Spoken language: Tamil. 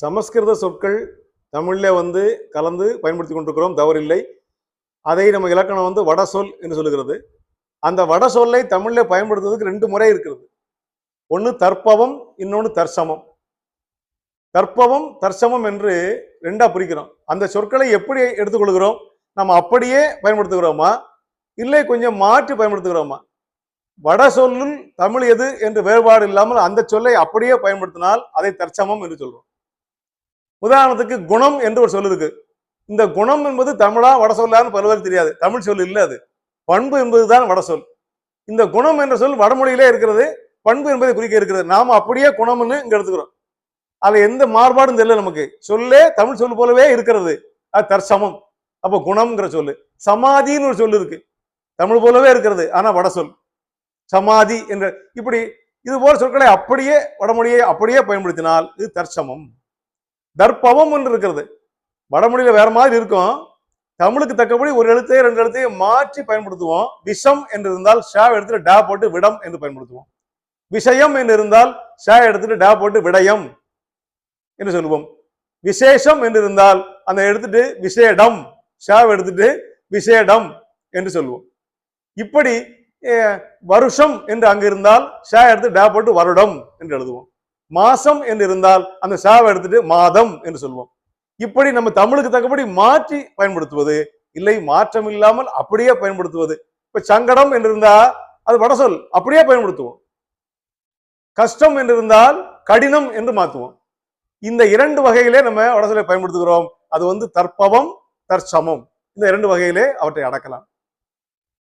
சமஸ்கிருத சொற்கள் தமிழில் வந்து கலந்து பயன்படுத்தி கொண்டிருக்கிறோம் தவறில்லை. அதை நம்ம இலக்கணம் வந்து வட சொல் என்று சொல்லுகிறது. அந்த வட சொல்லை தமிழில் பயன்படுத்துவதற்கு ரெண்டு முறை இருக்கிறது. ஒன்று தற்பவம் இன்னொன்று தற்சமம். தற்பவம் தற்சமம் என்று ரெண்டாக பிரிக்கிறோம். அந்த சொற்களை எப்படி எடுத்துக்கொள்கிறோம்? நம்ம அப்படியே பயன்படுத்துகிறோமா? இல்லை கொஞ்சம் மாற்றி பயன்படுத்துகிறோமா? வட சொல்லில் தமிழ் எது என்று வேறுபாடு இல்லாமல் அந்த சொல்லை அப்படியே பயன்படுத்தினால் அதை தற்சமம் என்று சொல்றோம். உதாரணத்துக்கு குணம் என்று ஒரு சொல் இருக்கு இந்த குணம் என்பது தமிழா வட சொல்லான்னு பலவருக்கு தெரியாது. தமிழ் சொல் இல்லை அது. பண்பு என்பதுதான் வட சொல். இந்த குணம் என்ற சொல் வடமொழியிலே இருக்கிறது பண்பு என்பதை குறிக்க இருக்கிறது. நாம் அப்படியே குணம்னு இங்க எடுத்துக்கிறோம். அதுல எந்த மாறுபாடும் தெரியல நமக்கு. சொல்லே தமிழ் சொல் போலவே இருக்கிறது. அது தற்சமம். அப்போ குணம்ங்கிற சொல்லு. சமாதின்னு ஒரு சொல் இருக்கு. தமிழ் போலவே இருக்கிறது ஆனா வட சொல். சமாதி என்ற இப்படி இது போல சொற்களை அப்படியே வடமொழியை அப்படியே பயன்படுத்தினால் இது தற்சமம். தர்ப்பவம் என்று இருக்கிறது. வடமொழியில வேற மாதிரி இருக்கும். தமிழுக்கு தக்கபடி ஒரு எழுத்தையும் ரெண்டு எழுத்தையும் மாற்றி பயன்படுத்துவோம். விஷம் என்று இருந்தால் ஷா எடுத்துட்டு டா போட்டு விடம் என்று பயன்படுத்துவோம். விஷயம் என்று இருந்தால் ஷா எடுத்துட்டு டா போட்டு விடயம் என்று சொல்லுவோம். விசேஷம் என்று இருந்தால் அந்த எடுத்துட்டு விசேடம் ஷா எடுத்துட்டு விசேடம் என்று சொல்லுவோம். இப்படி வருஷம் என்று அங்கு இருந்தால் ஷா எடுத்து டா போட்டு வருடம் என்று எழுதுவோம். மாசம் என்று இருந்தால் அந்த ஷாவை எடுத்துட்டு மாதம் என்று சொல்லுவோம் இப்படி நம்ம தமிழுக்கு தக்கபடி மாற்றி பயன்படுத்துவது இல்லை மாற்றம் இல்லாமல் அப்படியே பயன்படுத்துவது. இப்ப சங்கடம் என்று இருந்தா அது வடசொல் அப்படியே பயன்படுத்துவோம். கஷ்டம் என்று இருந்தால் கடினம் என்று மாத்துவோம். இந்த இரண்டு வகையிலே நம்ம வடசொலை பயன்படுத்துகிறோம். அது வந்து தற்பவம் தற்சமம். இந்த இரண்டு வகையிலே அவற்றை அடக்கலாம்.